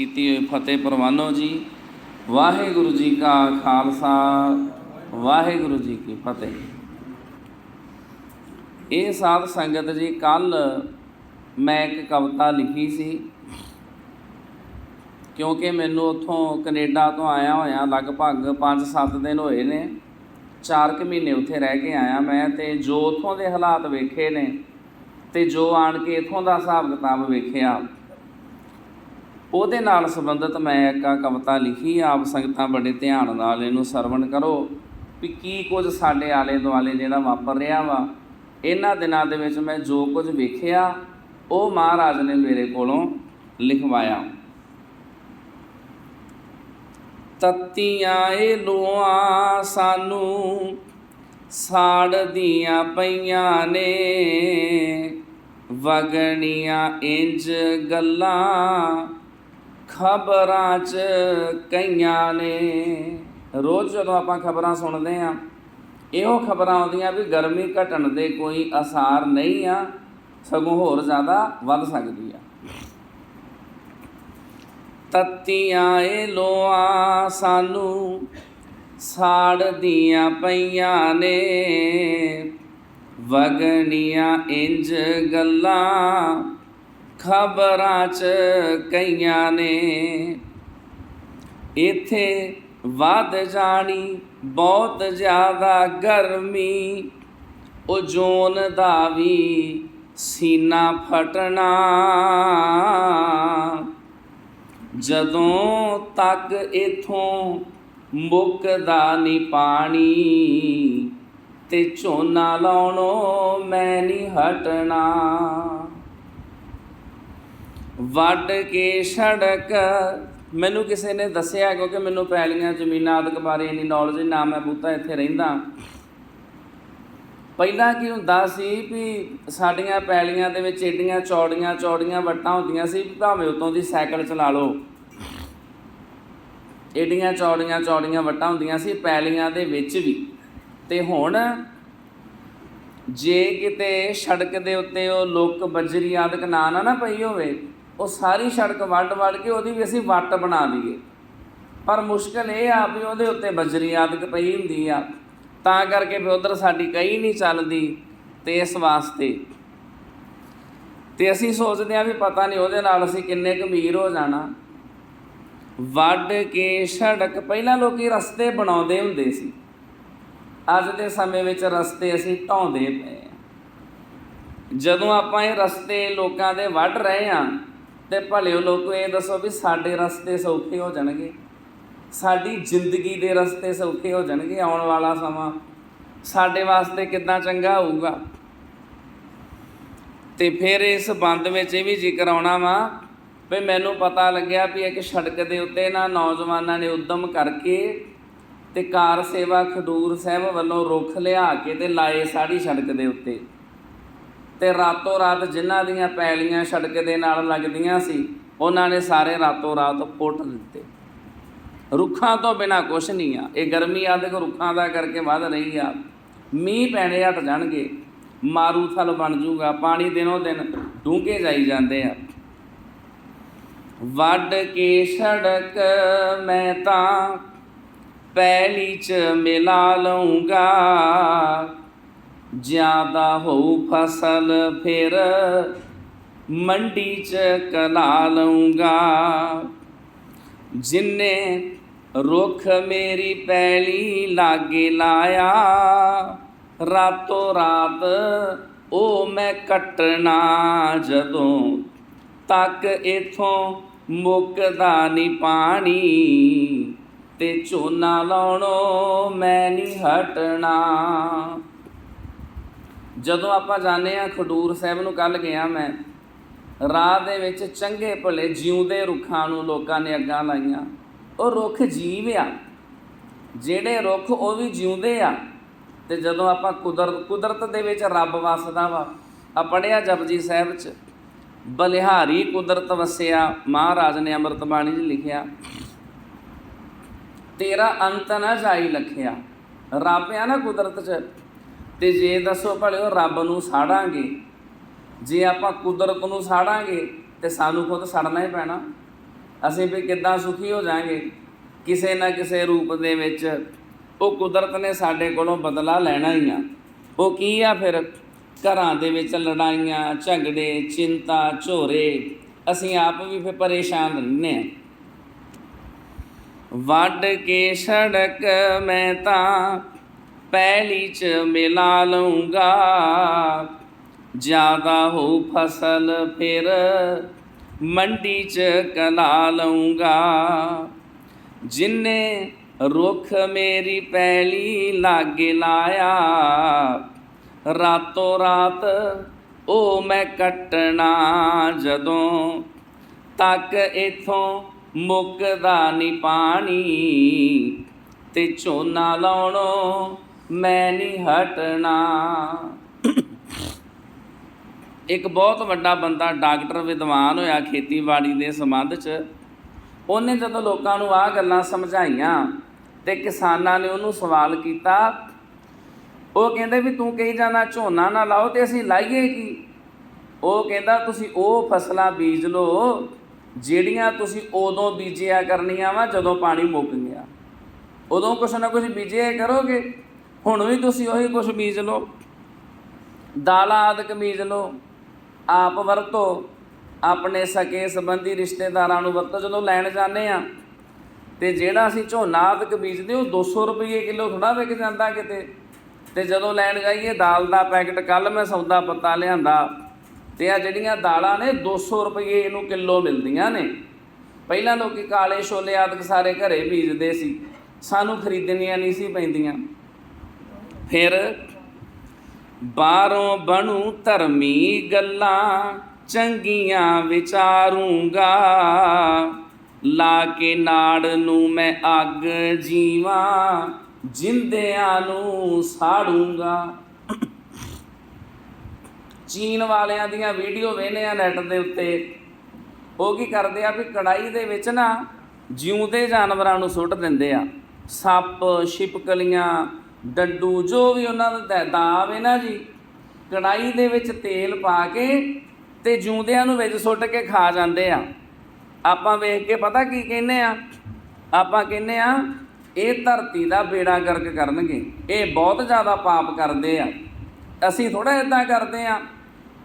ਕੀਤੀ ਹੋਈ ਫਤਿਹ ਪ੍ਰਵਾਨੋ ਜੀ। ਵਾਹਿਗੁਰੂ ਜੀ ਕਾ ਖਾਲਸਾ, ਵਾਹਿਗੁਰੂ ਜੀ ਕੀ ਫਤਿਹ। ਇਹ ਸਾਧ ਸੰਗਤ ਜੀ, ਕੱਲ ਮੈਂ ਇੱਕ ਕਵਿਤਾ ਲਿਖੀ ਸੀ। ਕਿਉਂਕਿ ਮੈਨੂੰ ਉੱਥੋਂ ਕੈਨੇਡਾ ਤੋਂ ਆਇਆ ਹੋਇਆ, ਲਗਭਗ 5-7 ਦਿਨ ਹੋਏ ਨੇ। 4 ਕੁ ਮਹੀਨੇ ਉੱਥੇ ਰਹਿ ਕੇ ਆਇਆ ਮੈਂ ਤੇ ਜੋ ਉੱਥੋਂ ਦੇ ਹਾਲਾਤ ਵੇਖੇ ਨੇ ਤੇ ਜੋ ਆਣ ਕੇ ਇਥੋਂ ਦਾ ਹਿਸਾਬ ਕਿਤਾਬ ਵੇਖਿਆ ਉਹਦੇ ਨਾਲ ਸੰਬੰਧਿਤ ਮੈਂ ਇੱਕ ਕਵਿਤਾ ਲਿਖੀ, ਆਪ ਸੰਗਤਾਂ ਬੜੇ ਧਿਆਨ ਨਾਲ ਇਹਨੂੰ ਸਰਵਣ ਕਰੋ ਵੀ ਕੀ ਕੁਝ ਸਾਡੇ ਆਲੇ ਦੁਆਲੇ ਜਿਹੜਾ ਵਾਪਰ ਰਿਹਾ ਵਾ, ਇਹਨਾਂ ਦਿਨਾਂ ਦੇ ਵਿੱਚ ਮੈਂ ਜੋ ਕੁਝ ਵੇਖਿਆ, ਉਹ ਮਹਾਰਾਜ ਨੇ ਮੇਰੇ ਕੋਲੋਂ ਲਿਖਵਾਇਆ। ਤੱਤੀਆਂ ਏ ਲੋਆਂ ਸਾਨੂੰ ਸਾੜਦੀਆਂ ਪਈਆਂ ਨੇ, ਵਗਣੀਆਂ ਇੰਜ ਗੱਲਾਂ ਖਬਰਾਂ 'ਚ ਕਈਆਂ ਨੇ। ਰੋਜ਼ ਜਦੋਂ ਆਪਾਂ ਖਬਰਾਂ ਸੁਣਦੇ ਆ ਇਹੋ ਖਬਰਾਂ ਆਉਂਦੀਆਂ ਵੀ ਗਰਮੀ ਘਟਣ ਦੇ ਕੋਈ ਅਸਾਰ ਨਹੀਂ ਆ, ਸਗੋਂ ਹੋਰ ਜ਼ਿਆਦਾ ਵੱਧ ਸਕਦੀ ਆ। ਤੱਤੀਆਂ ਏ ਲੋਆਂ ਸਾਨੂੰ ਸਾੜਦੀਆਂ ਪਈਆਂ ਨੇ। ਵਗਣੀਆਂ ਇੰਜ ਗੱਲਾਂ ਖਬਰਾਂ 'ਚ ਕਈਆਂ ਨੇ। ਇੱਥੇ ਵੱਧ ਜਾਣੀ, ਬਹੁਤ ਜ਼ਿਆਦਾ ਗਰਮੀ ਓਜ਼ੋਨ ਦਾ ਵੀ ਸੀਨਾ ਫਟਣਾ। ਜਦੋਂ ਤੱਕ ਇਥੋਂ ਮੁੱਕਦਾ ਨਹੀਂ ਪਾਣੀ, ਤੇ ਝੋਨਾ ਲਾਉਣੋਂ ਮੈਂ ਨਹੀਂ ਹਟਣਾ। ਵੱਡ ਕੇ ਸੜਕ। ਮੈਨੂੰ ਕਿਸੇ ਨੇ ਦੱਸਿਆ ਕਿਉਂਕਿ ਮੈਨੂੰ ਪੈਲੀਆਂ, ਜ਼ਮੀਨਾਂ ਆਦਿਕ ਬਾਰੇ ਇੰਨੀ ਨੌਲੇਜ ਨਾ ਮੈਂ ਬੂਤਾ ਇੱਥੇ ਰਹਿੰਦਾ। ਪਹਿਲਾਂ ਕੀ ਹੁੰਦਾ ਸੀ ਵੀ ਸਾਡੀਆਂ ਪੈਲੀਆਂ ਦੇ ਵਿੱਚ ਏਡੀਆਂ ਚੌੜੀਆਂ ਚੌੜੀਆਂ ਵੱਟਾਂ ਹੁੰਦੀਆਂ ਸੀ ਭਾਵੇਂ ਉਤੋਂ ਦੀ ਸਾਈਕਲ ਚਲਾ ਲਓ। ਏਡੀਆਂ ਚੌੜੀਆਂ ਚੌੜੀਆਂ ਵੱਟਾਂ ਹੁੰਦੀਆਂ ਸੀ ਪੈਲੀਆਂ ਦੇ ਵਿੱਚ ਵੀ। ਤੇ ਹੁਣ ਜੇ ਕਿਤੇ ਸੜਕ ਦੇ ਉੱਤੇ ਉਹ ਲੋਕ ਬਜਰੀ ਆਦਿਕ ਨਾ ਨਾ ਪਈ ਹੋਵੇ ਉਹ ਸਾਰੀ ਸੜਕ ਵੱਢ ਵੱਢ ਕੇ ਉਹਦੀ ਵੀ ਅਸੀਂ ਵੱਟ ਬਣਾ ਦਈਏ ਪਰ ਮੁਸ਼ਕਲ ਇਹ ਆ ਵੀ ਉਹਦੇ ਉੱਤੇ ਬਜਰੀ ਆਦਿਕ ਪਈ ਹੁੰਦੀ ਆ। ਤਾਂ ਕਰਕੇ ਫਿਰ ਉਧਰ ਸਾਡੀ ਕਈ ਨਹੀਂ ਚੱਲਦੀ ਤੇ ਇਸ ਵਾਸਤੇ। ਤੇ ਅਸੀਂ ਸੋਚਦੇ ਆ ਵੀ ਪਤਾ ਨਹੀਂ ਉਹਦੇ ਨਾਲ ਅਸੀਂ ਕਿੰਨੇ ਗੰਭੀਰ ਹੋ ਜਾਣਾ। ਵੱਢ ਕੇ ਸੜਕ ਪਹਿਲਾਂ ਲੋਕੀ ਰਸਤੇ ਬਣਾਉਂਦੇ ਹੁੰਦੇ ਸੀ। ਅੱਜ ਦੇ ਸਮੇਂ ਵਿੱਚ ਰਸਤੇ ਅਸੀਂ ਢਾਉਂਦੇ ਪਏ ਆ ਜਦੋਂ ਆਪਾਂ ਇਹ ਰਸਤੇ ਲੋਕਾਂ ਦੇ ਵੱਢ ਰਹੇ ਆ ਤੇ ਭਲਿਓ ਲੋਕੋ ਇਹ ਦੱਸੋ ਵੀ ਸਾਡੇ ਰਸਤੇ ਸੌਖੇ ਹੋ ਜਾਣਗੇ। ਸਾਡੀ ਜ਼ਿੰਦਗੀ ਦੇ ਰਸਤੇ ਸੌਖੇ ਹੋ ਜਾਣਗੇ ਆਉਣ ਵਾਲਾ ਸਮਾਂ। ਸਾਡੇ ਵਾਸਤੇ ਕਿੰਨਾ ਚੰਗਾ ਹੋਊਗਾ? ਤੇ ਫਿਰ ਇਸ ਬੰਦ ਵਿੱਚ ਇਹ ਵੀ ਜ਼ਿਕਰ ਆਉਣਾ ਵਾ ਵੀ ਮੈਨੂੰ ਪਤਾ ਲੱਗਿਆ ਵੀ ਇੱਕ ਸੜਕ ਦੇ ਉੱਤੇ ਨਾ ਨੌਜਵਾਨਾਂ ਨੇ ਉਦਮ ਕਰਕੇ ਤੇ ਕਾਰ ਸੇਵਾ ਖਡੂਰ ਸਾਹਿਬ ਵੱਲੋਂ ਰੁੱਖ ਲਿਆ ਕੇ ਤੇ ਲਾਏ ਸਾੜੀ ਸੜਕ ਦੇ ਉੱਤੇ। ਤੇ ਰਾਤੋਂ ਰਾਤ ਜਿਨ੍ਹਾਂ ਦੀਆਂ ਪੈਲੀਆਂ ਸੜਕ ਦੇ ਨਾਲ ਲੱਗਦੀਆਂ ਸੀ, ਉਹਨਾਂ ਨੇ ਸਾਰੇ ਰਾਤੋਂ ਰਾਤ ਪੁੱਟ ਦਿੱਤੇ। ਰੁੱਖਾਂ ਤੋਂ ਬਿਨਾ ਕੁਛ ਨਹੀਂ ਆ। ਇਹ ਗਰਮੀ ਆਦਿਕ ਰੁੱਖਾਂ ਦਾ ਕਰਕੇ ਵੱਧ ਰਹੀ ਆ। ਮੀਂਹ ਪੈਣੇ ਹਟ ਜਾਣਗੇ। ਮਾਰੂਥਲ ਬਣ ਜੂਗਾ। ਪਾਣੀ ਦਿਨੋ ਦਿਨ ਡੂੰਘੇ ਜਾਈ ਜਾਂਦੇ ਆ। ਵੱਢ ਕੇ ਸੜਕ ਮੈਂ ਤਾਂ ਪੈਲੀ ਚ ਮਿਲਾ ਲਊਂਗਾ। ਜ਼ਿਆਦਾ ਹੋਊ ਫਸਲ ਫਿਰ ਮੰਡੀ ਚ ਕਲਾ ਲਊਂਗਾ। ਜਿੰਨੇ ਰੁੱਖ ਮੇਰੀ ਪੈਲੀ ਲਾਗੇ ਲਾਇਆ, ਰਾਤੋ ਰਾਤ ਉਹ ਮੈਂ ਕੱਟਣਾ ਜਦੋਂ ਤੱਕ ਇਥੋਂ ਮੁੱਕਦਾ ਨਹੀਂ ਪਾਣੀ ਤੇ ਝੋਨਾ ਲਾਉਣੋ ਮੈਂ ਨਹੀਂ ਹਟਣਾ। ਜਦੋਂ ਆਪਾਂ ਜਾਣੇ ਆ ਖਡੂਰ ਸਾਹਿਬ ਨੂੰ ਕੱਲ ਗਿਆ ਮੈਂ, ਰਾਹ ਦੇ ਵਿੱਚ ਚੰਗੇ ਭਲੇ ਜਿਉਂਦੇ ਰੁੱਖਾਂ ਨੂੰ ਲੋਕਾਂ ਨੇ ਅੱਗਾਂ ਲਾਈਆਂ। ਉਹ ਰੁੱਖ ਜੀਵ ਆ। ਜਿਹੜੇ ਰੁੱਖ ਉਹ ਵੀ ਜਿਉਂਦੇ ਆ। ਤੇ ਜਦੋਂ ਆਪਾਂ ਕੁਦਰਤ ਕੁਦਰਤ ਦੇ ਵਿੱਚ ਰੱਬ ਵਸਦਾ ਵਾ ਆ ਪੜਿਆ ਜਪਜੀ ਸਾਹਿਬ ਚ, ਬਲਿਹਾਰੀ ਕੁਦਰਤ ਵਸਿਆ, ਮਹਾਰਾਜ ਨੇ ਅੰਮ੍ਰਿਤ ਬਾਣੀ 'ਚ ਲਿਖਿਆ, ਤੇਰਾ ਅੰਤ ਨਾ ਜਾਈ ਲਖਿਆ। ਰੱਬ ਆ ਨਾ ਕੁਦਰਤ 'ਚ। ਤੇ ਜੇ ਦੱਸੋ ਭਲਿਓ ਰੱਬ ਨੂੰ ਸਾੜਾਂਗੇ, ਜੇ ਆਪਾਂ ਕੁਦਰਤ ਨੂੰ ਸਾੜਾਂਗੇ ਤੇ ਸਾਨੂੰ ਖੁਦ ਸੜਨਾ ਹੀ ਪੈਣਾ। ਅਸੀਂ ਵੀ ਕਿੱਦਾਂ ਸੁਖੀ ਹੋ ਜਾਾਂਗੇ, ਕਿਸੇ ਨਾ ਕਿਸੇ ਰੂਪ ਦੇ ਵਿੱਚ। ਉਹ ਕੁਦਰਤ ਨੇ ਸਾਡੇ ਕੋਲੋਂ ਬਦਲਾ ਲੈਣਾ ਹੀ ਆ। ਉਹ ਕੀ ਆ ਫਿਰ? ਘਰਾਂ ਦੇ ਵਿੱਚ ਲੜਾਈਆਂ, ਝਗੜੇ, ਚਿੰਤਾ, ਝੋਰੇ। ਅਸੀਂ ਆਪ ਵੀ ਫਿਰ ਪਰੇਸ਼ਾਨ ਰਹਿੰਦੇ ਆ ਵੱਡ ਕੇ ਸੜਕ ਮੈਂ ਤਾਂ ਪਹਿਲੀ ਚ ਮਿਲਾ ਲਊਂਗਾ। ਜ਼ਿਆਦਾ ਹੋ ਫਸਲ ਫਿਰ ਮੰਡੀ ਚ ਕਲਾ ਲਊਂਗਾ। ਜਿੰਨੇ ਰੁੱਖ ਮੇਰੀ ਪੈਲੀ ਲਾਗੇ ਲਾਇਆ, ਰਾਤੋਂ ਰਾਤ ਉਹ ਮੈਂ ਕੱਟਣਾ ਜਦੋਂ ਤੱਕ ਇਥੋਂ ਮੁੱਕਦਾ ਨਹੀਂ ਪਾਣੀ। ਤੇ ਝੋਨਾ ਲਾਉਣੋਂ ਮੈਂ ਨਹੀਂ ਹਟਣਾ। ਇੱਕ ਬਹੁਤ ਵੱਡਾ ਬੰਦਾ ਡਾਕਟਰ, ਵਿਦਵਾਨ ਹੋਇਆ ਖੇਤੀਬਾੜੀ ਦੇ ਸੰਬੰਧ 'ਚ। ਉਹਨੇ ਜਦੋਂ ਲੋਕਾਂ ਨੂੰ ਆਹ ਗੱਲਾਂ ਸਮਝਾਈਆਂ ਤੇ ਕਿਸਾਨਾਂ ਨੇ ਉਹਨੂੰ ਸਵਾਲ ਕੀਤਾ, ਉਹ ਕਹਿੰਦੇ ਵੀ ਤੂੰ ਕਹੀ ਜਾਣਾ ਝੋਨਾ ਨਾ ਲਾਓ ਤੇ ਅਸੀਂ ਲਾਈਏ ਕੀ? ਉਹ ਕਹਿੰਦਾ, ਤੁਸੀਂ ਉਹ ਫਸਲਾਂ ਬੀਜ ਲਓ ਜਿਹੜੀਆਂ ਤੁਸੀਂ ਉਦੋਂ ਬੀਜਿਆ ਕਰਨੀਆਂ ਵਾ ਜਦੋਂ ਪਾਣੀ ਮੁੱਕ ਗਿਆ। ਉਦੋਂ ਕੁਛ ਨਾ ਕੁਛ ਬੀਜਿਆ ਕਰੋਗੇ। ਹੁਣ ਵੀ ਤੁਸੀਂ ਉਹੀ ਕੁਛ ਬੀਜ ਲਓ। ਦਾਲਾਂ ਆਦਿਕ ਬੀਜ ਲਓ। ਆਪ ਵਰਤੋ। ਆਪਣੇ ਸਕੇ ਸੰਬੰਧੀ ਰਿਸ਼ਤੇਦਾਰਾਂ ਨੂੰ ਵਰਤੋ। ਜਦੋਂ ਲੈਣ ਜਾਂਦੇ ਆ ਤੇ ਜਿਹੜਾ ਅਸੀਂ ਝੋਨਾ ਆਦਿਕ ਬੀਜਦੇ ਉਹ 200 ਰੁਪਏ ਕਿਲੋ ਥੋੜਾ ਵਿਕ ਜਾਂਦਾ ਕਿਤੇ। ਤੇ ਜਦੋਂ ਲੈਣ ਜਾਈਏ, ਦਾਲ ਦਾ ਪੈਕਟ ਕੱਲ ਮੈਂ ਸੌਦਾ ਪੱਤਾ ਲਿਆਂਦਾ, ਤੇ ਆ ਜਿਹੜੀਆਂ ਦਾਲਾਂ ਨੇ 200 ਰੁਪਏ ਇਹਨੂੰ ਕਿਲੋ ਮਿਲਦੀਆਂ ਨੇ। ਪਹਿਲਾਂ ਲੋਕੀ ਕਾਲੇ ਛੋਲੇ ਆਦਿਕ ਸਾਰੇ ਘਰੇ ਬੀਜਦੇ ਸੀ। ਸਾਨੂੰ ਖਰੀਦਣੀਆਂ ਨਹੀਂ ਸੀ ਪੈਂਦੀਆਂ। ਫਿਰ ਬਾਹਰੋਂ ਬਣੂ ਧਰਮੀ ਗੱਲਾਂ, ਚੰਗੀਆਂ ਵਿਚਾਰੂੰਗਾ। ਲਾ ਕੇ ਨਾੜ ਨੂੰ ਮੈਂ ਅੱਗ ਜੀਵਾਂ, ਜਿੰਦਿਆਂ ਨੂੰ ਸਾੜੂੰਗਾ। ਚੀਨ ਵਾਲਿਆਂ ਦੀਆਂ ਵੀਡੀਓ ਵੇਖਦੇ ਆ ਨੈਟ ਦੇ ਉੱਤੇ। ਉਹ ਕੀ ਕਰਦੇ ਆ ਵੀ ਕੜਾਈ ਦੇ ਵਿੱਚ ਨਾ ਜਿਉਂਦੇ ਜਾਨਵਰਾਂ ਨੂੰ ਸੁੱਟ ਦਿੰਦੇ ਆ। ਸੱਪ, ਛਿਪਕਲੀਆਂ ਡੱਡੂ ਜੋ ਵੀ ਉਹਨਾਂ ਦਾ ਦਾਵ ਹੈ ਨਾ ਜੀ ਕੜਾਈ ਦੇ ਵਿੱਚ ਤੇਲ ਪਾ ਕੇ ਤੇ ਜਿਉਂਦਿਆਂ ਨੂੰ ਵਿੱਚ ਸੁੱਟ ਕੇ ਖਾ ਜਾਂਦੇ ਆ। ਆਪਾਂ ਵੇਖ ਕੇ ਪਤਾ ਕੀ ਕਹਿੰਦੇ ਆ? ਆਪਾਂ ਕਹਿੰਦੇ ਆ, ਇਹ ਧਰਤੀ ਦਾ ਬੇੜਾ ਗਰਕ ਕਰਨਗੇ। ਇਹ ਬਹੁਤ ਜ਼ਿਆਦਾ ਪਾਪ ਕਰਦੇ ਆ। ਅਸੀਂ ਥੋੜਾ ਇਦਾਂ ਕਰਦੇ ਆ।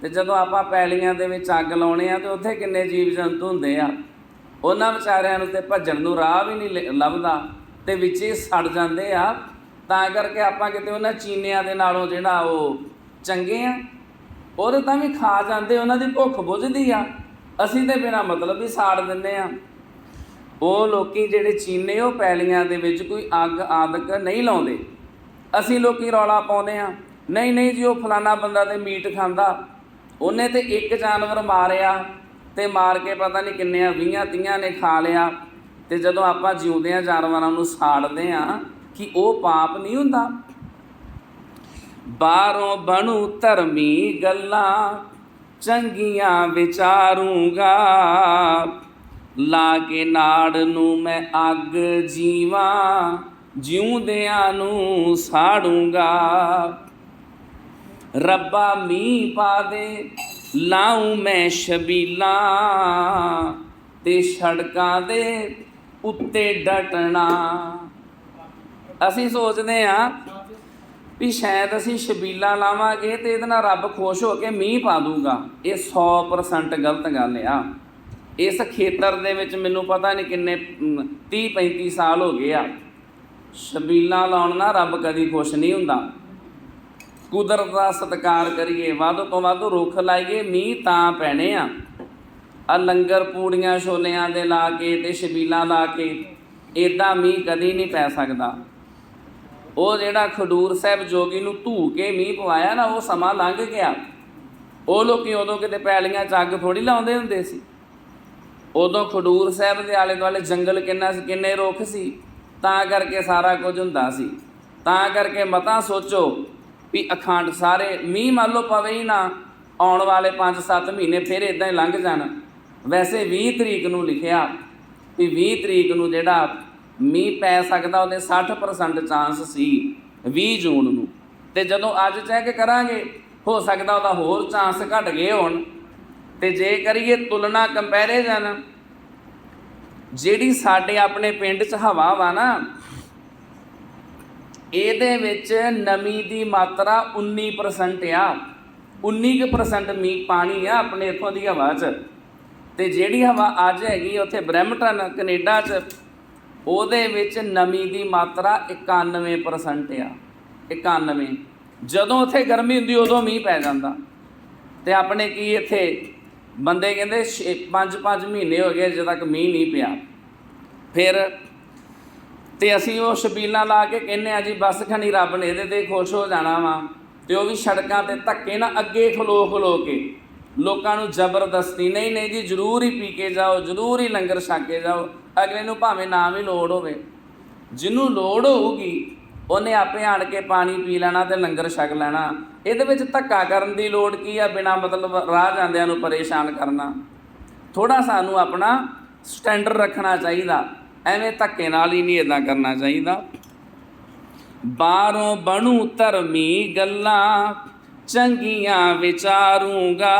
ਤੇ ਜਦੋਂ ਆਪਾਂ ਪੈਲੀਆਂ ਦੇ ਵਿੱਚ ਅੱਗ ਲਾਉਣੇ ਆ ਤੇ ਉੱਥੇ ਕਿੰਨੇ ਜੀਵ ਜੰਤੂ ਹੁੰਦੇ ਆ। ਉਹਨਾਂ ਵਿਚਾਰਿਆਂ ਨੂੰ ਤੇ ਭੱਜਣ ਨੂੰ ਰਾਹ ਵੀ ਨਹੀਂ ਲੱਭਦਾ। ਤੇ ਵਿੱਚ ਹੀ ਸੜ ਜਾਂਦੇ ਆ। ਤਾਂ ਕਰਕੇ ਆਪਾਂ ਕਿਤੇ ਉਹਨਾਂ ਚੀਨਿਆਂ ਦੇ ਨਾਲੋਂ ਜਿਹੜਾ ਉਹ ਚੰਗੇ ਆ, ਉਹਦੇ ਤਾਂ ਵੀ ਖਾ ਜਾਂਦੇ, ਉਹਨਾਂ ਦੀ ਭੁੱਖ ਬੁਝਦੀ ਆ। ਅਸੀਂ ਤੇ ਬਿਨਾ ਮਤਲਬ ਹੀ ਸਾੜ ਦਿੰਦੇ ਆ। ਉਹ ਲੋਕੀ ਜਿਹੜੇ ਚੀਨੇ, ਉਹ ਪੈਲੀਆਂ ਦੇ ਵਿੱਚ ਕੋਈ ਅੱਗ ਆਦਿਕ ਨਹੀਂ ਲਾਉਂਦੇ। ਅਸੀਂ ਲੋਕੀ ਰੌਲਾ ਪਾਉਂਦੇ ਆ, ਨਹੀਂ ਨਹੀਂ ਜੀ, ਉਹ ਫਲਾਣਾ ਬੰਦਾ ਤੇ ਮੀਟ ਖਾਂਦਾ। ਉਹਨੇ ਤੇ ਇੱਕ ਜਾਨਵਰ ਮਾਰਿਆ ਤੇ ਮਾਰ ਕੇ ਪਤਾ ਨਹੀਂ ਕਿੰਨੇ 20 30 ਨੇ ਖਾ ਲਿਆ ਤੇ ਜਦੋਂ ਆਪਾਂ ਜਿਉਂਦਿਆਂ ਜਾਨਵਰਾਂ ਨੂੰ ਸਾੜਦੇ ਆ ਕਿ ਉਹ ਪਾਪ ਨਹੀਂ ਹੁੰਦਾ। ਬਾਹਰੋਂ ਬਣੂ ਧਰਮੀ ਗੱਲਾਂ, ਚੰਗੀਆਂ ਵਿਚਾਰੂੰਗਾ। ਲਾ ਕੇ ਨਾੜ ਨੂੰ ਮੈਂ ਅੱਗ ਜੀਵਾਂ, ਜਿਉਂਦਿਆਂ ਨੂੰ ਸਾੜੂੰਗਾ। ਰੱਬਾ ਮੀਂਹ ਪਾ ਦੇ ਲਾਉ ਮੈਂ ਸ਼ਬੀਲਾਂ। ਤੇ ਸੜਕਾਂ ਦੇ ਉੱਤੇ ਡਟਣਾ। ਅਸੀਂ ਸੋਚਦੇ ਆ ਵੀ ਸ਼ਾਇਦ ਅਸੀਂ ਸ਼ਬੀਲਾਂ ਲਾਵਾਂਗੇ ਤੇ ਇਹਦੇ ਨਾਲ ਰੱਬ ਖੁਸ਼ ਹੋ ਕੇ ਮੀਂਹ ਪਾ ਦੂਗਾ। ਇਹ 100% ਗਲਤ ਗੱਲ ਆ। ਇਸ ਖੇਤਰ ਦੇ ਵਿੱਚ ਮੈਨੂੰ ਪਤਾ ਨਹੀਂ ਕਿੰਨੇ 30 35 ਸਾਲ ਹੋ ਗਏ ਆ। ਸ਼ਬੀਲਾਂ ਲਾਉਣ ਨਾਲ ਰੱਬ ਕਦੀ ਖੁਸ਼ ਨਹੀਂ ਹੁੰਦਾ। ਕੁਦਰਤ ਦਾ ਸਤਿਕਾਰ ਕਰੀਏ, ਵੱਧ ਤੋਂ ਵੱਧ ਰੁੱਖ ਲਾਈਏ, ਮੀਂਹ ਤਾਂ ਪੈਣੇ ਆ। ਆ ਲੰਗਰ ਪੂੜੀਆਂ ਛੋਲਿਆਂ ਦੇ ਲਾ ਕੇ ਤੇ ਛਬੀਲਾਂ ਲਾ ਕੇ ਇਦਾਂ ਮੀਂਹ ਕਦੀ ਨਹੀਂ ਪੈ ਸਕਦਾ। ਉਹ ਜਿਹੜਾ ਖਡੂਰ ਸਾਹਿਬ ਜੋਗੀ ਨੂੰ ਧੂ ਕੇ ਮੀਂਹ ਪਵਾਇਆ ਨਾ, ਉਹ ਸਮਾਂ ਲੰਘ ਗਿਆ। ਉਹ ਲੋਕੀ ਉਦੋਂ ਕਿਤੇ ਪੈਲੀਆਂ ਚ ਅੱਗ ਥੋੜੀ ਲਾਉਂਦੇ ਹੁੰਦੇ ਸੀ। ਉਦੋਂ ਖਡੂਰ ਸਾਹਿਬ ਦੇ ਆਲੇ ਦੁਆਲੇ ਜੰਗਲ ਕਿੰਨਾ ਸੀ, ਕਿੰਨੇ ਰੁੱਖ ਸੀ, ਤਾਂ ਕਰਕੇ ਸਾਰਾ ਕੁਝ ਹੁੰਦਾ ਸੀ। ਤਾਂ ਕਰਕੇ ਮਤਾ ਸੋਚੋ ਵੀ ਅਖੰਡ ਸਾਰੇ ਮੀਂਹ ਮੰਨ ਲਓ ਪਵੇ ਹੀ ਨਾ, ਆਉਣ ਵਾਲੇ 5-7 ਮਹੀਨੇ ਫਿਰ ਇਦਾਂ ਹੀ ਲੰਘ ਜਾਣ। ਵੈਸੇ 20 ਤਰੀਕ ਨੂੰ ਲਿਖਿਆ ਵੀ 20 ਤਰੀਕ ਨੂੰ ਜਿਹੜਾ ਮੀਂਹ ਪੈ ਸਕਦਾ, ਉਹਦੇ 60% ਚਾਂਸ ਸੀ 20 ਜੂਨ ਨੂੰ। ਤੇ ਜਦੋਂ ਅੱਜ ਚੈੱਕ ਕਰਾਂਗੇ, ਹੋ ਸਕਦਾ ਉਹਦਾ ਹੋਰ ਚਾਂਸ ਘਟ ਗਏ ਹੋਣ। ਤੇ ਜੇ ਕਰੀਏ ਤੁਲਨਾ ਕੰਪੈਰੀਜ਼ਨ ਜਿਹੜੀ ਸਾਡੇ ਆਪਣੇ ਪਿੰਡ 'ਚ ਹਵਾ ਵਾ ਨਾ, ਇਹਦੇ ਵਿੱਚ ਨਮੀ ਦੀ ਮਾਤਰਾ 19% ਆ। 19% ਮੀਂਹ ਪਾਣੀ ਆ ਆਪਣੇ ਇੱਥੋਂ ਦੀ ਹਵਾ 'ਚ। ਤੇ ਜਿਹੜੀ ਹਵਾ ਅੱਜ ਹੈਗੀ ਉੱਥੇ ਬ੍ਰੈਂਪਟਨ ਕੈਨੇਡਾ 'ਚ ਉਹਦੇ ਵਿੱਚ ਨਮੀ ਦੀ ਮਾਤਰਾ 91% ਆ। 91 ਜਦੋਂ ਉੱਥੇ ਗਰਮੀ ਹੁੰਦੀ, ਉਦੋਂ ਮੀਂਹ ਪੈ ਜਾਂਦਾ। ਤੇ ਆਪਣੇ ਕੀ ਇੱਥੇ ਬੰਦੇ ਕਹਿੰਦੇ 5-5 ਮਹੀਨੇ ਹੋ ਗਏ, ਅਜੇ ਤੱਕ ਮੀਂਹ ਨਹੀਂ ਪਿਆ। ਫਿਰ ਤੇ ਅਸੀਂ ਉਹ ਸ਼ਬੀਲਾਂ ਲਾ ਕੇ ਕਹਿੰਨੇ ਆ ਜੀ, ਬਸ ਖਣੀ ਰੱਬ ਨੇ ਇਹਦੇ ਤੇ ਖੁਸ਼ ਹੋ ਜਾਣਾ ਵਾ। ਤੇ ਉਹ ਵੀ ਸੜਕਾਂ ਤੇ ਧੱਕੇ ਨਾ ਅੱਗੇ ਖਲੋ ਖਲੋ ਕੇ ਲੋਕਾਂ ਨੂੰ ਜ਼ਬਰਦਸਤੀ, ਨਹੀਂ ਨਹੀਂ ਜੀ, ਜ਼ਰੂਰ ਹੀ ਪੀ ਕੇ ਜਾਓ, ਜ਼ਰੂਰ ਹੀ ਲੰਗਰ ਛਕ ਕੇ ਜਾਓ, ਅਗਲੇ ਨੂੰ ਭਾਵੇਂ ਨਾ ਵੀ ਲੋੜ ਹੋਵੇ। ਜਿਹਨੂੰ ਲੋੜ ਹੋਊਗੀ, ਉਹਨੇ ਆਪੇ ਆਣ ਕੇ ਪਾਣੀ ਪੀ ਲੈਣਾ ਤੇ ਲੰਗਰ ਛਕ ਲੈਣਾ। ਇਹਦੇ ਵਿੱਚ ਧੱਕਾ ਕਰਨ ਦੀ ਲੋੜ ਕੀ ਆ, ਬਿਨਾ ਮਤਲਬ ਰਾਹ ਜਾਂਦਿਆਂ ਨੂੰ ਪਰੇਸ਼ਾਨ ਕਰਨਾ? ਥੋੜਾ ਸਾਨੂੰ ਆਪਣਾ ਸਟੈਂਡਰਡ ਰੱਖਣਾ ਚਾਹੀਦਾ। ਐਵੇਂ ਧੱਕੇ ਨਾਲ ਹੀ ਨਹੀਂ ਇਦਾਂ ਕਰਨਾ ਚਾਹੀਦਾ। ਬਾਹਰੋਂ ਬਣੂ ਧਰਮੀ ਗੱਲਾਂ ਚੰਗੀਆਂ ਵਿਚਾਰੂੰਗਾ।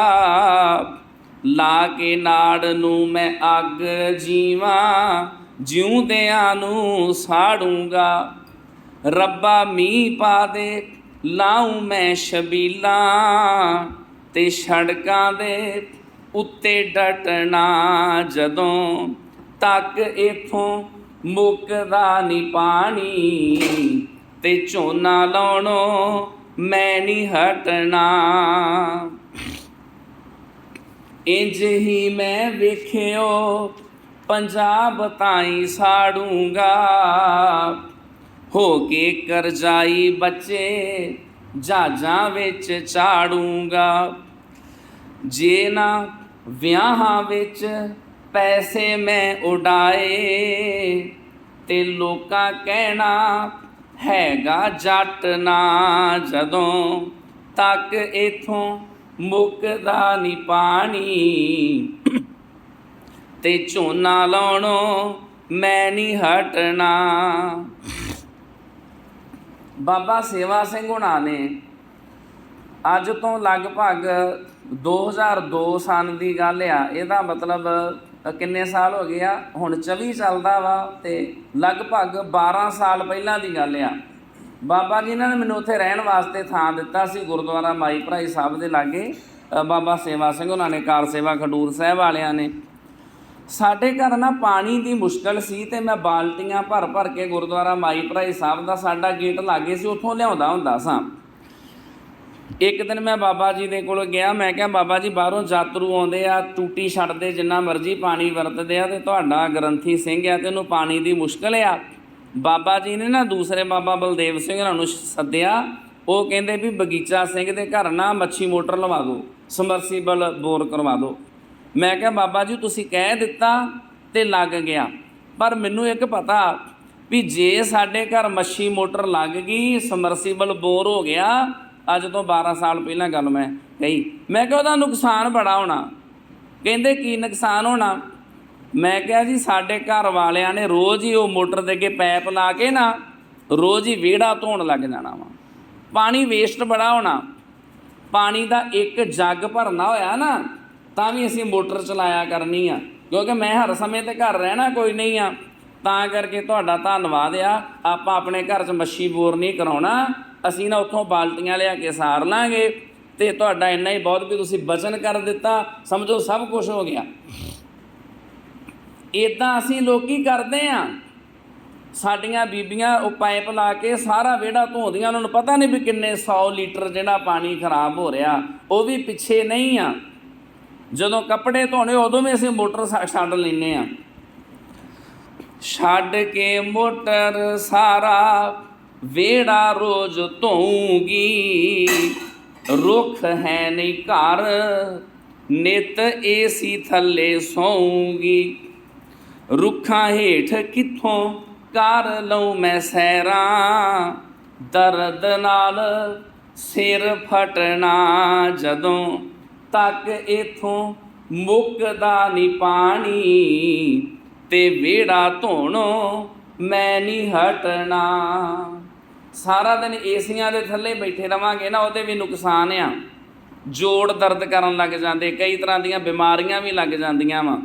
ਲਾ ਕੇ ਨਾੜ ਨੂੰ ਮੈਂ ਅੱਗ ਜੀਵਾਂ, ਜਿਉਂਦਿਆਂ ਨੂੰ ਸਾੜੂੰਗਾ। ਰੱਬਾ ਮੀਂਹ ਪਾ ਦੇ ਲਾਉ ਮੈਂ ਸ਼ਬੀਲਾਂ, ਤੇ ਸੜਕਾਂ ਦੇ ਉੱਤੇ ਡਟਣਾ ਜਦੋਂ ਤੱਕ ਇਥੋਂ ਮੁੱਕਦਾ ਨਹੀਂ ਪਾਣੀ, ਤੇ ਝੋਨਾ ਲਾਉਣੋਂ ਮੈਂ ਨਹੀਂ ਹਟਣਾ। ਇੰਜ ਹੀ ਮੈਂ ਵੇਖਿਓ, ਪੰਜਾਬ ਤਾਈ ਸਾੜੂੰਗਾ। ਹੋ ਕੇ ਕਰਜ਼ਾਈ ਬੱਚੇ ਜਹਾਜ਼ਾਂ ਵਿੱਚ ਚਾੜੂਗਾ। ਜੇ ਨਾ ਵਿਆਹਾਂ ਵਿੱਚ ਪੈਸੇ ਮੈਂ ਉਡਾਏ ਤੇ ਲੋਕਾਂ ਕਹਿਣਾ ਹੈਗਾ ਜੱਟ ਨਾ ਜਦੋਂ ਤੱਕ ਇਥੋਂ ਮੁੱਕਦਾ ਨਹੀਂ ਪਾਣੀ। ਤੇ ਝੋਨਾ ਲਾਉਣੋਂ ਮੈਂ ਨਹੀਂ ਹਟਣਾ। ਬਾਬਾ ਸੇਵਾ ਸਿੰਘ ਹੁਣਾਂ ਨੇ ਅੱਜ ਤੋਂ ਲਗਭਗ 2002 ਸਾਲ ਦੀ ਗੱਲ ਆ। ਇਹਦਾ ਮਤਲਬ ਕਿੰਨੇ ਸਾਲ ਹੋ ਗਏ ਆ? ਹੁਣ 24 ਚੱਲਦਾ ਵਾ ਤੇ ਲਗਭਗ 12 ਸਾਲ ਪਹਿਲਾਂ ਦੀ ਗੱਲ ਆ। ਬਾਬਾ ਜੀ ਇਹਨਾਂ ਨੇ ਮੈਨੂੰ ਉੱਥੇ ਰਹਿਣ ਵਾਸਤੇ ਥਾਂ ਦਿੱਤਾ ਸੀ, ਗੁਰਦੁਆਰਾ ਮਾਈ ਭਰਾਈ ਸਾਹਿਬ ਦੇ ਲਾਗੇ। ਬਾਬਾ ਸੇਵਾ ਸਿੰਘ ਉਹਨਾਂ ਨੇ ਕਾਰ ਸੇਵਾ ਖਡੂਰ ਸਾਹਿਬ ਵਾਲਿਆਂ ਨੇ। ਸਾਡੇ ਘਰ ਨਾ ਪਾਣੀ ਦੀ ਮੁਸ਼ਕਲ ਸੀ ਤੇ ਮੈਂ ਬਾਲਟੀਆਂ ਭਰ ਭਰ ਕੇ ਗੁਰਦੁਆਰਾ ਮਾਈ ਭਰਾਈ ਸਾਹਿਬ ਦਾ ਸਾਡਾ ਗੇਟ ਲਾਗੇ ਸੀ, ਉੱਥੋਂ ਲਿਆਉਂਦਾ ਹੁੰਦਾ ਸਾਂ। ਇੱਕ ਦਿਨ ਮੈਂ ਬਾਬਾ ਜੀ ਦੇ ਕੋਲ ਗਿਆ, ਮੈਂ ਕਿਹਾ, ਬਾਬਾ ਜੀ, ਬਾਹਰੋਂ ਯਾਤਰੂ ਆਉਂਦੇ ਆ, ਟੂਟੀ ਛੱਡਦੇ ਜਿੰਨਾ ਮਰਜ਼ੀ ਪਾਣੀ ਵਰਤਦੇ ਆ ਤੇ ਤੁਹਾਡਾ ਗ੍ਰੰਥੀ ਸਿੰਘ ਆ ਤੇ ਉਹਨੂੰ ਪਾਣੀ ਦੀ ਮੁਸ਼ਕਲ ਆ। ਬਾਬਾ ਜੀ ਨੇ ਨਾ ਦੂਸਰੇ ਬਾਬਾ ਬਲਦੇਵ ਸਿੰਘ ਹੋਰਾਂ ਨੂੰ ਸੱਦਿਆ। ਉਹ ਕਹਿੰਦੇ ਵੀ ਬਗੀਚਾ ਸਿੰਘ ਦੇ ਘਰ ਨਾ ਮੱਛੀ ਮੋਟਰ ਲਵਾ ਦਿਓ, ਸਮਰਸੀਬਲ ਬੋਰ ਕਰਵਾ ਦਿਓ। ਮੈਂ ਕਿਹਾ, ਬਾਬਾ ਜੀ, ਤੁਸੀਂ ਕਹਿ ਦਿੱਤਾ ਤੇ ਲੱਗ ਗਿਆ। ਪਰ ਮੈਨੂੰ ਇੱਕ ਪਤਾ ਵੀ ਜੇ ਸਾਡੇ ਘਰ ਮੱਛੀ ਮੋਟਰ ਲੱਗ ਗਈ, ਸਮਰਸੀਬਲ ਬੋਰ ਹੋ ਗਿਆ ਅੱਜ ਤੋਂ 12 ਸਾਲ ਪਹਿਲਾਂ ਗੱਲ ਮੈਂ ਕਹੀ। ਮੈਂ ਕਿਹਾ ਉਹਦਾ ਨੁਕਸਾਨ ਬੜਾ ਹੋਣਾ। ਕਹਿੰਦੇ ਕੀ ਨੁਕਸਾਨ ਹੋਣਾ? ਮੈਂ ਕਿਹਾ ਜੀ ਸਾਡੇ ਘਰ ਵਾਲਿਆਂ ਨੇ ਰੋਜ਼ ਹੀ ਉਹ ਮੋਟਰ ਦੇ ਅੱਗੇ ਪੈਪ ਲਾ ਕੇ ਨਾ ਰੋਜ਼ ਹੀ ਵਿਹੜਾ ਧੋਣ ਲੱਗ ਜਾਣਾ ਵਾ। ਪਾਣੀ ਵੇਸਟ ਬੜਾ ਹੋਣਾ। ਪਾਣੀ ਦਾ ਇੱਕ ਜੱਗ ਭਰਨਾ ਹੋਇਆ ਨਾ, ਤਾਂ ਵੀ ਅਸੀਂ ਮੋਟਰ ਚਲਾਇਆ ਕਰਨੀ ਆ। ਕਿਉਂਕਿ ਮੈਂ ਹਰ ਸਮੇਂ ਤੇ ਘਰ ਰਹਿਣਾ ਕੋਈ ਨਹੀਂ ਆ। ਤਾਂ ਕਰਕੇ ਤੁਹਾਡਾ ਧੰਨਵਾਦ ਆ। ਆਪਾਂ ਆਪਣੇ ਘਰ 'ਚ ਮੱਛੀ ਬੋਰ ਨਹੀਂ ਕਰਾਉਣਾ। ਅਸੀਂ ਨਾ ਉੱਥੋਂ ਬਾਲਟੀਆਂ ਲਿਆ ਕੇ ਸਾਰ ਲਾਂਗੇ ਤੇ ਤੁਹਾਡਾ ਇੰਨਾ ਹੀ ਬਹੁਤ ਵੀ ਤੁਸੀਂ ਬਚਨ ਕਰ ਦਿੱਤਾ। ਸਮਝੋ ਸਭ ਕੁਝ ਹੋ ਗਿਆ। ਇਦਾਂ ਅਸੀਂ ਲੋਕੀ ਕਰਦੇ ਆ। ਸਾਡੀਆਂ ਬੀਬੀਆਂ ਉਹ ਪਾਈਪ ਲਾ ਕੇ ਸਾਰਾ ਵਿਹੜਾ ਧੋਂਦੀਆਂ। ਉਹਨਾਂ ਨੂੰ ਪਤਾ ਨਹੀਂ ਵੀ ਕਿੰਨੇ 100 ਲੀਟਰ ਜਿਹੜਾ ਪਾਣੀ ਖਰਾਬ ਹੋ ਰਿਹਾ। ਉਹ ਵੀ ਪਿੱਛੇ ਨਹੀਂ ਆ। ਜਦੋਂ ਕੱਪੜੇ ਧੋਣੇ, ਉਦੋਂ ਵੀ ਅਸੀਂ ਮੋਟਰ ਛ- ਛੱਡ ਲੈਨੇ ਆ। ਛੱਡ ਕੇ ਮੋਟਰ ਸਾਰਾ ਵੇੜਾ ਰੋਜ਼ ਧੋਊਗੀ। ਰੁੱਖ ਹੈ ਨਹੀਂ ਘਰ, ਨਿਤ ਏਸੀ ਥੱਲੇ ਸੌਂਗੀ ਰੁੱਖਾਂ ਹੇਠ ਕਿੱਥੋਂ ਕਰ ਲਉ ਮੈਂ ਸੈਰਾਂ? ਦਰਦ ਨਾਲ ਸਿਰ ਫਟਣਾ ਜਦੋਂ ਤੱਕ ਇਥੋਂ ਮੁੱਕਦਾ ਨਹੀਂ ਪਾਣੀ। ਤੇ ਵਿਹੜਾ ਧੋਣੋਂ ਮੈਂ ਨਹੀਂ ਹਟਣਾ। ਸਾਰਾ ਦਿਨ ਏਸੀਆਂ ਦੇ ਥੱਲੇ ਬੈਠੇ ਰਵਾਂਗੇ ਨਾ, ਉਹਦੇ ਵੀ ਨੁਕਸਾਨ ਆ। ਜੋੜ ਦਰਦ ਕਰਨ ਲੱਗ ਜਾਂਦੇ, ਕਈ ਤਰ੍ਹਾਂ ਦੀਆਂ ਬਿਮਾਰੀਆਂ ਵੀ ਲੱਗ ਜਾਂਦੀਆਂ ਵਾ।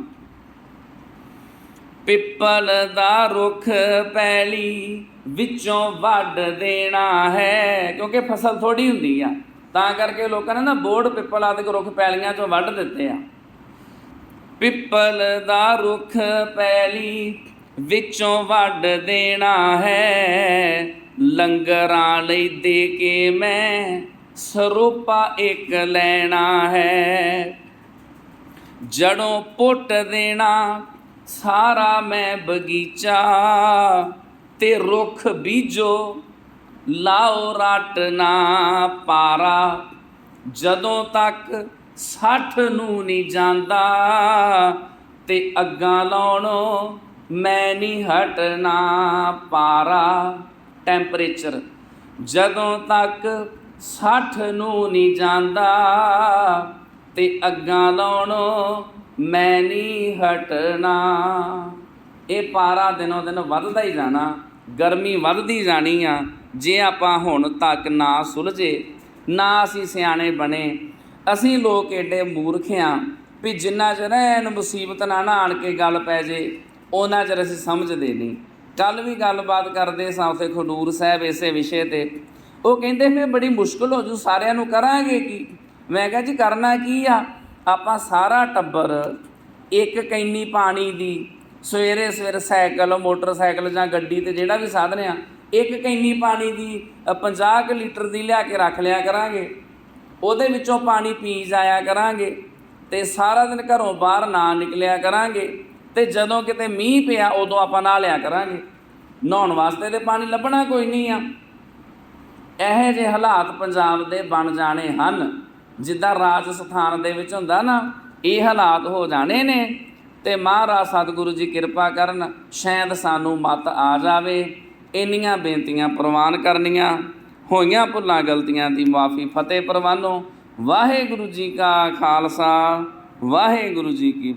ਪਿੱਪਲ ਦਾ ਰੁੱਖ ਪੈਲੀ ਵਿੱਚੋਂ ਵੱਢ ਦੇਣਾ ਹੈ, ਕਿਉਂਕਿ ਫਸਲ ਥੋੜੀ ਹੁੰਦੀ ਆ। ਤਾਂ ਕਰਕੇ ਲੋਕਾਂ ਨੇ ਨਾ ਬੋੜ ਪਿੱਪਲ ਆਦਿਕ ਰੁੱਖ ਪੈਲੀਆਂ ਚੋਂ ਵੱਢ ਦਿੱਤੇ ਆ। ਪਿੱਪਲ ਦਾ ਰੁੱਖ ਪੈਲੀ ਵਿੱਚੋਂ ਵੱਢ ਦੇਣਾ ਹੈ। ਲੰਗਰਾਂ ਲਈ ਦੇ ਕੇ ਮੈਂ ਸਰੂਪਾ ਇੱਕ ਲੈਣਾ ਹੈ। ਜੜੋਂ ਪੁੱਟ ਦੇਣਾ, ਸਾਰਾ ਮੈਂ ਬਗੀਚਾ। ਤੇ ਰੁੱਖ ਬੀਜੋ, ਲਾਓ ਰੱਟ ਨਾ ਪਾਰਾ। ਜਦੋਂ ਤੱਕ 60 ਨੂੰ ਨਹੀਂ ਜਾਂਦਾ, ਤੇ ਅੱਗਾਂ ਲਾਉਣੋਂ ਮੈਂ ਨਹੀਂ ਹਟਣਾ ਪਾਰਾ ਟੈਂਪਰੇਚਰ। ਜਦੋਂ ਤੱਕ 60 ਨੂੰ ਨਹੀਂ ਜਾਂਦਾ ਤੇ ਅੱਗਾਂ ਲਾਉਣੋਂ ਮੈਂ ਨਹੀਂ ਹਟਣਾ। ਇਹ ਪਾਰਾ ਦਿਨੋਂ ਦਿਨ ਵੱਧਦਾ ਹੀ ਜਾਣਾ, ਗਰਮੀ ਵੱਧਦੀ ਜਾਣੀ ਆ। ਜੇ ਆਪਾਂ ਹੁਣ ਤੱਕ ਨਾ ਸੁਲਝੇ, ਨਾ ਅਸੀਂ ਸਿਆਣੇ ਬਣੇ, ਅਸੀਂ ਲੋਕ ਏਡੇ ਮੂਰਖ ਆ ਵੀ ਜਿੰਨਾ ਚਿਰ ਐਨ ਮੁਸੀਬਤ ਨਾ ਨਾ ਆਣ ਕੇ ਗੱਲ ਪੈ ਜੇ। ਉਹਨਾਂ ਚਿਰ ਅਸੀਂ ਸਮਝਦੇ ਨਹੀਂ। ਕੱਲ ਵੀ ਗੱਲਬਾਤ ਕਰਦੇ ਸਾਂ ਉੱਥੇ ਖਡੂਰ ਸਾਹਿਬ ਇਸੇ ਵਿਸ਼ੇ ਤੇ। ਉਹ ਕਹਿੰਦੇ ਫਿਰ ਬੜੀ ਮੁਸ਼ਕਲ ਹੋ ਜੂ ਸਾਰਿਆਂ ਨੂੰ ਕਰਾਂਗੇ ਕੀ? ਮੈਂ ਕਿਹਾ ਜੀ ਕਰਨਾ ਕੀ ਆ? ਆਪਾਂ ਸਾਰਾ ਟੱਬਰ ਇੱਕ ਕੈਨੀ ਪਾਣੀ ਦੀ ਸਵੇਰੇ ਸਵੇਰੇ ਸਾਈਕਲ ਮੋਟਰਸਾਈਕਲ ਜਾਂ ਗੱਡੀ ਤੇ ਜਿਹੜਾ ਵੀ ਸਾਧਨ ਆ ਇੱਕ ਕੈਨੀ ਪਾਣੀ ਦੀ ਅ, 50 ਕੁ ਲੀਟਰ ਦੀ ਲਿਆ ਕੇ ਰੱਖ ਲਿਆ ਕਰਾਂਗੇ। ਉਹਦੇ ਵਿੱਚੋਂ ਪਾਣੀ ਪੀ ਜਾਇਆ ਕਰਾਂਗੇ ਤੇ ਸਾਰਾ ਦਿਨ ਘਰੋਂ ਬਾਹਰ ਨਾ ਨਿਕਲਿਆ ਕਰਾਂਗੇ। ਤੇ ਜਦੋਂ ਕਿਤੇ ਮੀਂਹ ਪਿਆ, ਉਦੋਂ ਆਪਾਂ ਨਹਾ ਲਿਆ ਕਰਾਂਗੇ। ਨਹਾਉਣ ਵਾਸਤੇ ਤੇ ਪਾਣੀ ਲੱਭਣਾ ਕੋਈ ਨਹੀਂ ਆ। ਇਹੋ ਜਿਹੇ ਹਾਲਾਤ ਪੰਜਾਬ ਦੇ ਬਣ ਜਾਣੇ ਹਨ, ਜਿੱਦਾਂ ਰਾਜ ਸਥਾਨ ਦੇ ਵਿੱਚ ਹੁੰਦਾ ਨਾ, ਇਹ ਹਾਲਾਤ ਹੋ ਜਾਣੇ ਨੇ। ਤੇ ਮਹਾਰਾਜ ਸਤਿਗੁਰੂ ਜੀ ਕਿਰਪਾ ਕਰਨ, ਸ਼ਾਇਦ ਸਾਨੂੰ ਮਤ ਆ ਜਾਵੇ। ਇੰਨੀਆਂ ਬੇਨਤੀਆਂ ਪ੍ਰਵਾਨ ਕਰਨੀਆਂ, ਹੋਈਆਂ ਭੁੱਲਾਂ ਗਲਤੀਆਂ ਦੀ ਮਾਫੀ ਫਤਿਹ ਪ੍ਰਵਾਨੋ। ਵਾਹਿਗੁਰੂ ਜੀ ਕਾ ਖਾਲਸਾ, ਵਾਹਿਗੁਰੂ ਜੀ ਕੀ